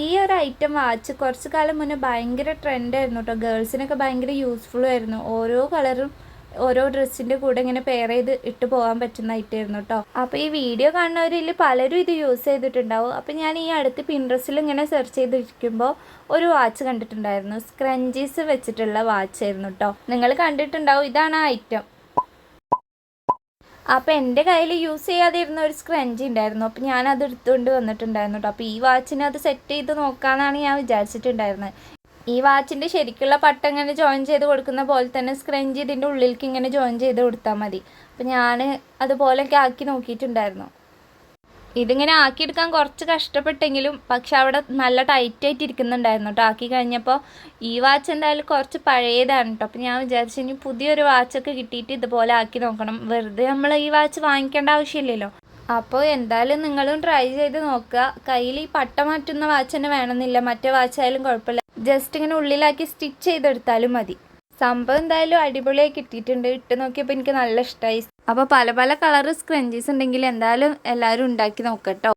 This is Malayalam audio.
ഈ ഒരു ഐറ്റം വാച്ച് കുറച്ച് കാലം മുന്നേ ഭയങ്കര ട്രെൻഡായിരുന്നു കേട്ടോ ഗേൾസിനൊക്കെ ഭയങ്കര യൂസ്ഫുൾ ആയിരുന്നു. ഓരോ കളറും ഓരോ ഡ്രസ്സിന്റെ കൂടെ ഇങ്ങനെ പെയർ ചെയ്ത് ഇട്ട് പോകാൻ പറ്റുന്ന ഐറ്റമായിരുന്നു കേട്ടോ അപ്പോൾ ഈ വീഡിയോ കാണുന്നവരിൽ പലരും ഇത് യൂസ് ചെയ്തിട്ടുണ്ടാവും. അപ്പോൾ ഞാൻ ഈ അടുത്ത് പിൻട്രസ്റ്റിൽ ഇങ്ങനെ സെർച്ച് ചെയ്തിരിക്കുമ്പോൾ ഒരു വാച്ച് കണ്ടിട്ടുണ്ടായിരുന്നു. സ്ക്രഞ്ചീസ് വെച്ചിട്ടുള്ള വാച്ച് ആയിരുന്നു കേട്ടോ നിങ്ങൾ കണ്ടിട്ടുണ്ടാവും. ഇതാണ് ആ ഐറ്റം. അപ്പോൾ എന്റെ കയ്യിൽ യൂസ് ചെയ്യാതിരുന്ന ഒരു സ്ക്രഞ്ച് ഉണ്ടായിരുന്നു അപ്പോൾ ഞാൻ അത് എടുത്തുകൊണ്ട് വന്നിട്ടുണ്ടായിരുന്നു കേട്ടോ അപ്പോൾ ഈ വാച്ചിന് അത് സെറ്റ് ചെയ്ത് നോക്കാമെന്നാണ് ഞാൻ വിചാരിച്ചിട്ടുണ്ടായിരുന്നത് ഈ വാച്ചിന്റെ ശരിക്കുള്ള പട്ടം ഇങ്ങനെ ജോയിൻ ചെയ്ത് കൊടുക്കുന്ന പോലെ തന്നെ സ്ക്രഞ്ച് ഇതിന്റെ ഉള്ളിലേക്ക് ഇങ്ങനെ ജോയിൻ ചെയ്ത് കൊടുത്താൽ മതി. അപ്പോൾ ഞാൻ അതുപോലെയൊക്കെ ആക്കി നോക്കിയിട്ടുണ്ടായിരുന്നു. ഇതിങ്ങനെ ആക്കിയെടുക്കാൻ കുറച്ച് കഷ്ടപ്പെട്ടെങ്കിലും പക്ഷെ അവിടെ നല്ല ടൈറ്റായിട്ട് ഇരിക്കുന്നുണ്ടായിരുന്നു കേട്ടോ ആക്കി കഴിഞ്ഞപ്പോൾ ഈ വാച്ച് എന്തായാലും കുറച്ച് പഴയതാണ് കേട്ടോ അപ്പോൾ ഞാൻ വിചാരിച്ചു ഇനി പുതിയൊരു വാച്ചൊക്കെ കിട്ടിയിട്ട് ഇതുപോലെ ആക്കി നോക്കണം. വെറുതെ നമ്മൾ ഈ വാച്ച് വാങ്ങിക്കേണ്ട ആവശ്യമില്ലല്ലോ. അപ്പോൾ എന്തായാലും നിങ്ങളും ട്രൈ ചെയ്ത് നോക്കുക. കയ്യിൽ ഈ പട്ട മാറ്റുന്ന വാച്ച് തന്നെ വേണമെന്നില്ല. മറ്റേ വാച്ചായാലും കുഴപ്പമില്ല. ജസ്റ്റ് ഇങ്ങനെ ഉള്ളിലാക്കി സ്റ്റിച്ച് ചെയ്തെടുത്താലും മതി. സംഭവം എന്തായാലും അടിപൊളിയായി കിട്ടിയിട്ടുണ്ട്. ഇട്ട് നോക്കിയപ്പോൾ എനിക്ക് നല്ല ഇഷ്ടമായി അപ്പോൾ പല പല കളർ സ്ക്രഞ്ചീസ് ഉണ്ടെങ്കിൽ എന്തായാലും എല്ലാവരും ഉണ്ടാക്കി നോക്കട്ടോ